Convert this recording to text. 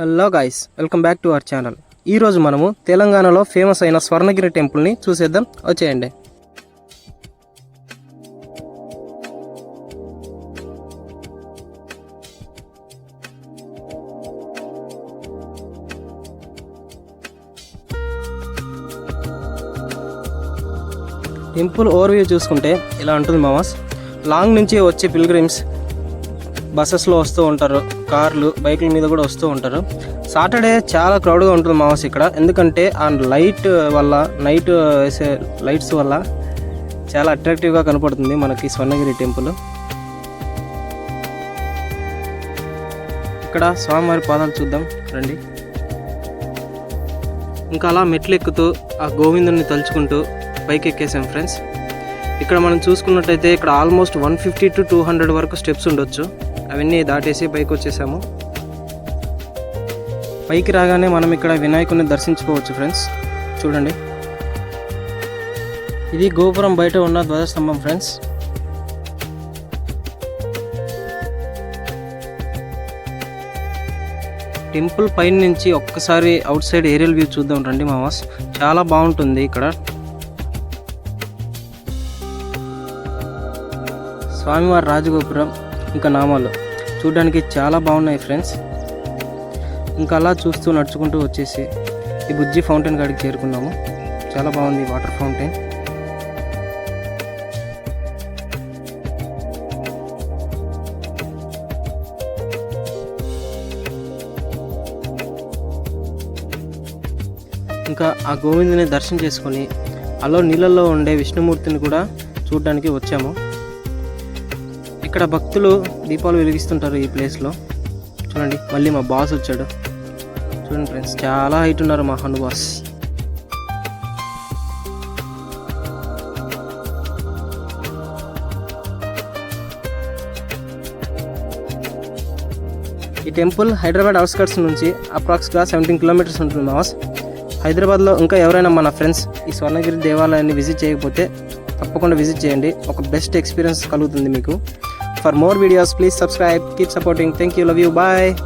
Hello guys welcome back to our channel ఈరోజు మనము తెలంగాణలో ఫేమస్ అయిన స్వర్ణగిరి టెంపుల్ని చూసేద్దాం. వచ్చేయండి. టెంపుల్ ఓవర్వ్యూ చూసుకుంటే ఇలా ఉంటుంది మామాస్? లాంగ్ నుంచి వచ్చే పిల్గ్రిమ్స్ బస్సెస్లో వస్తూ ఉంటారు కార్లు బైకుల మీద కూడా వస్తూ ఉంటారు. సాటర్డే చాలా క్రౌడ్గా ఉంటుంది మామస్ ఇక్కడ. ఎందుకంటే ఆ లైట్ వల్ల నైట్ వేసే లైట్స్ వల్ల చాలా అట్రాక్టివ్గా కనపడుతుంది మనకి స్వర్ణగిరి టెంపుల్. ఇక్కడ స్వామివారి పాదాలు చూద్దాం రండి. ఇంకా అలా మెట్లు ఎక్కుతూ ఆ గోవిందుని తలుచుకుంటూ పైకి ఎక్కేసాం ఫ్రెండ్స్. ఇక్కడ మనం చూసుకున్నట్టయితే ఇక్కడ almost one fifty to two hundred వరకు స్టెప్స్ ఉండొచ్చు. అవన్నీ దాటేసి పైకి వచ్చేసాము. పైకి రాగానే మనం ఇక్కడ వినాయకుని దర్శించుకోవచ్చు ఫ్రెండ్స్. చూడండి. ఇది గోపురం బయట ఉన్న ధ్వజస్తంభం ఫ్రెండ్స్. టెంపుల్ పైన నుంచి ఒక్కసారి అవుట్ సైడ్ ఏరియల్ వ్యూ చూద్దాం రండి మావాస్. చాలా బాగుంటుంది ఇక్కడ. స్వామివారి రాజగోపురం ఇంకా నామాలు చూడడానికి చాలా బాగున్నాయి ఫ్రెండ్స్. ఇంకా అలా చూస్తూ నడుచుకుంటూ వచ్చేసి ఈ బుజ్జి ఫౌంటైన్ కాడికి చేరుకున్నాము. చాలా బాగుంది వాటర్ ఫౌంటైన్. ఇంకా ఆ గోవిందుని దర్శనం చేసుకొని అలో నీళ్ళల్లో ఉండే విష్ణుమూర్తిని కూడా చూడడానికి వచ్చాము. ఇక్కడ భక్తులు దీపాలు వెలిగిస్తుంటారు ఈ ప్లేస్లో. చూడండి మళ్ళీ మా బాస్ వచ్చాడు. చూడండి ఫ్రెండ్స్ చాలా హైట్ ఉన్నారు మా హను బాస్. ఈ టెంపుల్ హైదరాబాద్ అవుట్స్కట్స్ నుంచి అప్రాక్స్గా సెవెంటీన్ కిలోమీటర్స్ ఉంటుంది మాస్ హైదరాబాద్లో ఇంకా ఎవరైనా మన ఫ్రెండ్స్ ఈ స్వర్ణగిరి దేవాలయాన్ని విజిట్ చేయకపోతే తప్పకుండా విజిట్ చేయండి. ఒక బెస్ట్ ఎక్స్పీరియన్స్ కలుగుతుంది మీకు. For more videos, please subscribe. Keep supporting. Thank you. Love you. Bye.